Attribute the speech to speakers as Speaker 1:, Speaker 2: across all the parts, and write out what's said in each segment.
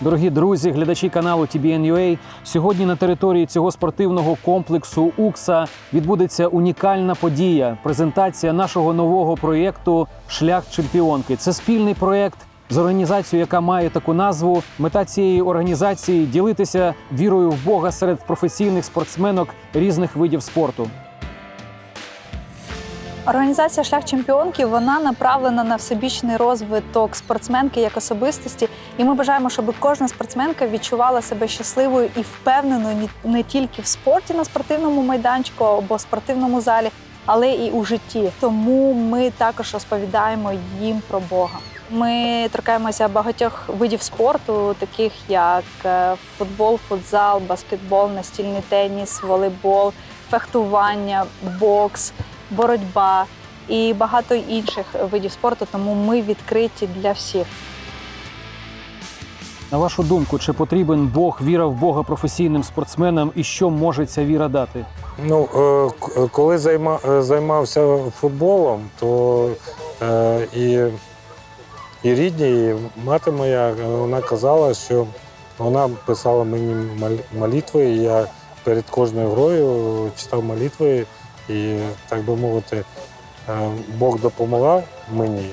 Speaker 1: Дорогі друзі, глядачі каналу TBN.UA, сьогодні на території цього спортивного комплексу УКСА відбудеться унікальна подія презентація нашого нового проєкту Шлях чемпіонки. Це спільний проєкт з організацією, яка має таку назву. Мета цієї організації ділитися вірою в Бога серед професійних спортсменок різних видів спорту.
Speaker 2: Організація Шлях чемпіонки вона направлена на всебічний розвиток спортсменки як особистості. І ми бажаємо, щоб кожна спортсменка відчувала себе щасливою і впевненою не тільки в спорті на спортивному майданчику або спортивному залі, але і у житті. Тому ми також розповідаємо їм про Бога. Ми торкаємося багатьох видів спорту, таких як е, футбол, футзал, баскетбол, настільний теніс, волейбол, фехтування, бокс боротьба і багато інших видів спорту, тому ми відкриті для всіх.
Speaker 1: На вашу думку, чи потрібен Бог, віра в Бога професійним спортсменам і що може ця віра дати?
Speaker 3: Ну, е, коли е, займався футболом, то е, і, і рідні, і мати моя, вона казала, що вона писала мені молитви, і я перед кожною грою читав молитви, і, так би мовити, е, Бог допомагав мені,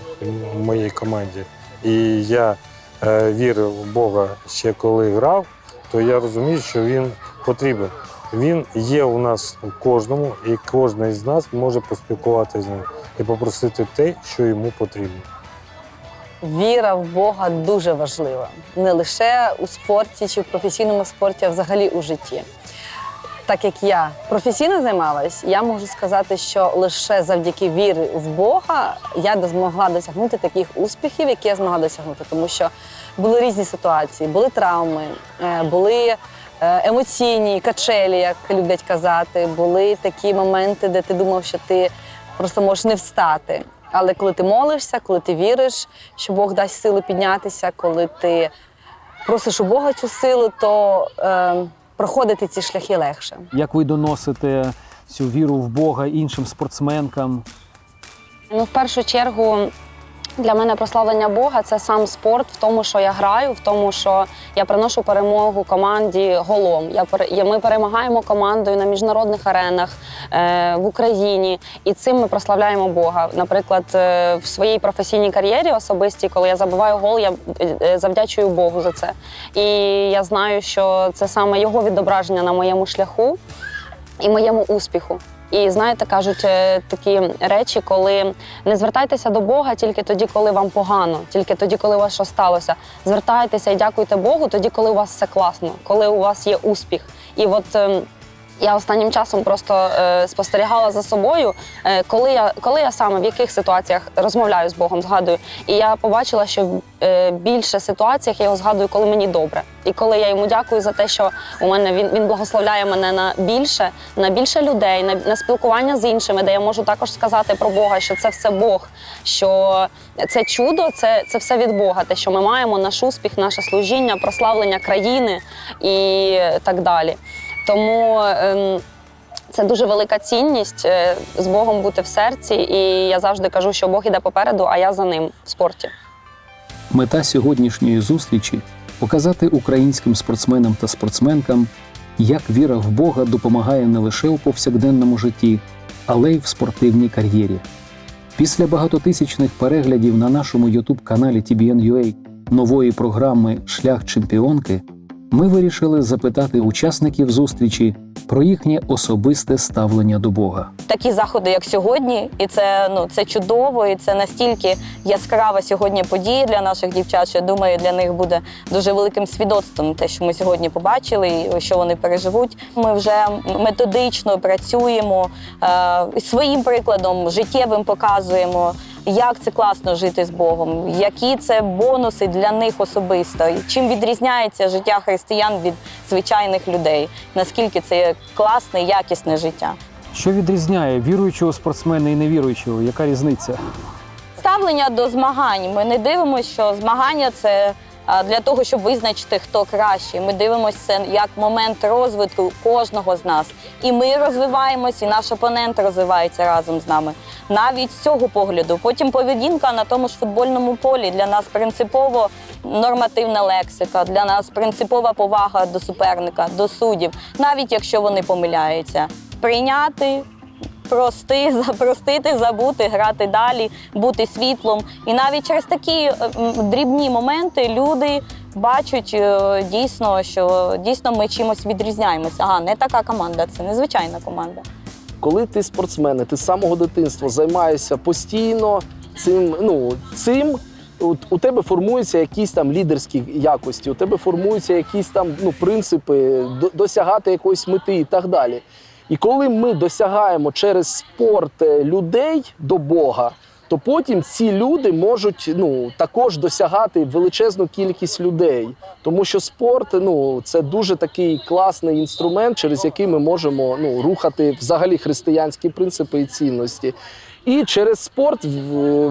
Speaker 3: моїй команді. І я е, вірив в Бога ще коли грав, то я розумію, що він потрібен. Він є у нас у кожному, і кожен з нас може поспілкуватися з ним і попросити те, що йому потрібно.
Speaker 4: Віра в Бога дуже важлива не лише у спорті чи в професійному спорті, а взагалі у житті. Так як я професійно займалась, я можу сказати, що лише завдяки вірі в Бога я змогла досягнути таких успіхів, які я змогла досягнути, тому що були різні ситуації, були травми, е, були е, емоційні качелі, як люблять казати, були такі моменти, де ти думав, що ти просто можеш не встати. Але коли ти молишся, коли ти віриш, що Бог дасть силу піднятися, коли ти просиш у Бога цю силу, то е, проходити ці шляхи легше.
Speaker 1: Як ви доносите цю віру в Бога іншим спортсменкам?
Speaker 4: Ну, в першу чергу, для мене прославлення Бога це сам спорт в тому, що я граю, в тому, що я приношу перемогу команді голом. Я ми перемагаємо командою на міжнародних аренах е, в Україні, і цим ми прославляємо Бога. Наприклад, е, в своїй професійній кар'єрі особистій, коли я забиваю гол, я е, завдячую Богу за це. І я знаю, що це саме його відображення на моєму шляху і моєму успіху. І знаєте, кажуть е, такі речі, коли не звертайтеся до Бога тільки тоді, коли вам погано, тільки тоді, коли у вас що сталося. Звертайтеся і дякуйте Богу тоді, коли у вас все класно, коли у вас є успіх. І от ем, я останнім часом просто е, спостерігала за собою, е, коли я коли я саме в яких ситуаціях розмовляю з Богом, згадую. І я побачила, що в е, більше ситуаціях я його згадую, коли мені добре. І коли я йому дякую за те, що у мене він, він благословляє мене на більше, на більше людей, на, на спілкування з іншими, де я можу також сказати про Бога, що це все Бог, що це чудо, це, це все від Бога, те, що ми маємо наш успіх, наше служіння, прославлення країни і так далі. Тому ем, це дуже велика цінність е, з Богом бути в серці. І я завжди кажу, що Бог іде попереду, а я за ним в спорті.
Speaker 1: Мета сьогоднішньої зустрічі показати українським спортсменам та спортсменкам, як віра в Бога допомагає не лише у повсякденному житті, але й в спортивній кар'єрі. Після багатотисячних переглядів на нашому youtube каналі TBN.UA нової програми Шлях чемпіонки ми вирішили запитати учасників зустрічі про їхнє особисте ставлення до Бога.
Speaker 5: такі заходи, як сьогодні, і це ну це чудово, і це настільки яскрава сьогодні подія для наших дівчат. Що я думаю, для них буде дуже великим свідоцтвом те, що ми сьогодні побачили, і що вони переживуть. Ми вже методично працюємо е, своїм прикладом, життєвим показуємо. Як це класно жити з Богом, які це бонуси для них особисто, чим відрізняється життя християн від звичайних людей? Наскільки це класне, якісне життя?
Speaker 1: Що відрізняє віруючого спортсмена і невіруючого? Яка різниця?
Speaker 5: Ставлення до змагань. Ми не дивимося, що змагання це для того, щоб визначити, хто кращий. Ми дивимося це як момент розвитку кожного з нас. І ми розвиваємось, і наш опонент розвивається разом з нами. Навіть з цього погляду. Потім поведінка на тому ж футбольному полі для нас принципово нормативна лексика, для нас принципова повага до суперника, до суддів, навіть якщо вони помиляються. Прийняти, прости, запростити, забути, грати далі, бути світлом. І навіть через такі е, дрібні моменти люди бачать е, дійсно, що дійсно ми чимось відрізняємося. Ага, не така команда, це незвичайна команда.
Speaker 6: Коли ти спортсмен, ти з самого дитинства займаєшся постійно цим, ну цим. У, тебе формуються якісь там лідерські якості, у тебе формуються якісь там ну, принципи до- досягати якоїсь мети і так далі. І коли ми досягаємо через спорт е, людей до Бога, то потім ці люди можуть ну, також досягати величезну кількість людей. Тому що спорт ну, це дуже такий класний інструмент, через який ми можемо ну, рухати взагалі християнські принципи і цінності. І через спорт,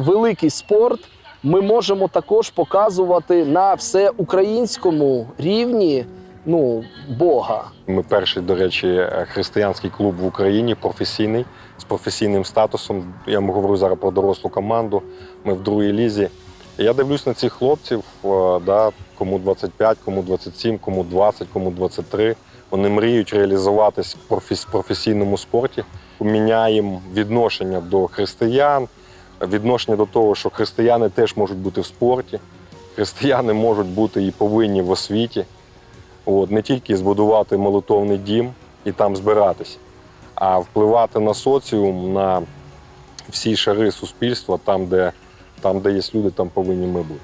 Speaker 6: великий спорт, ми можемо також показувати на всеукраїнському рівні ну, Бога.
Speaker 7: Ми перший, до речі, християнський клуб в Україні професійний з професійним статусом. Я говорю зараз про дорослу команду. Ми в другій лізі. Я дивлюсь на цих хлопців, е, да, кому 25, кому 27, кому 20, кому 23. Вони мріють реалізуватись в професійному спорті. Міняємо відношення до християн, відношення до того, що християни теж можуть бути в спорті, християни можуть бути і повинні в освіті. От, не тільки збудувати молитовний дім і там збиратись, а впливати на соціум, на всі шари суспільства, там, де, там, де є люди, там повинні ми бути.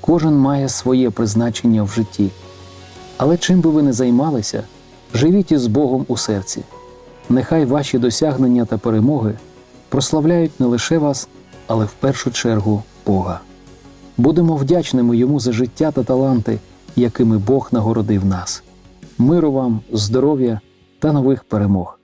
Speaker 1: Кожен має своє призначення в житті. Але чим би ви не займалися, живіть із Богом у серці. Нехай ваші досягнення та перемоги прославляють не лише вас, але в першу чергу Бога. Будемо вдячними йому за життя та таланти, якими Бог нагородив нас. Миру вам, здоров'я та нових перемог.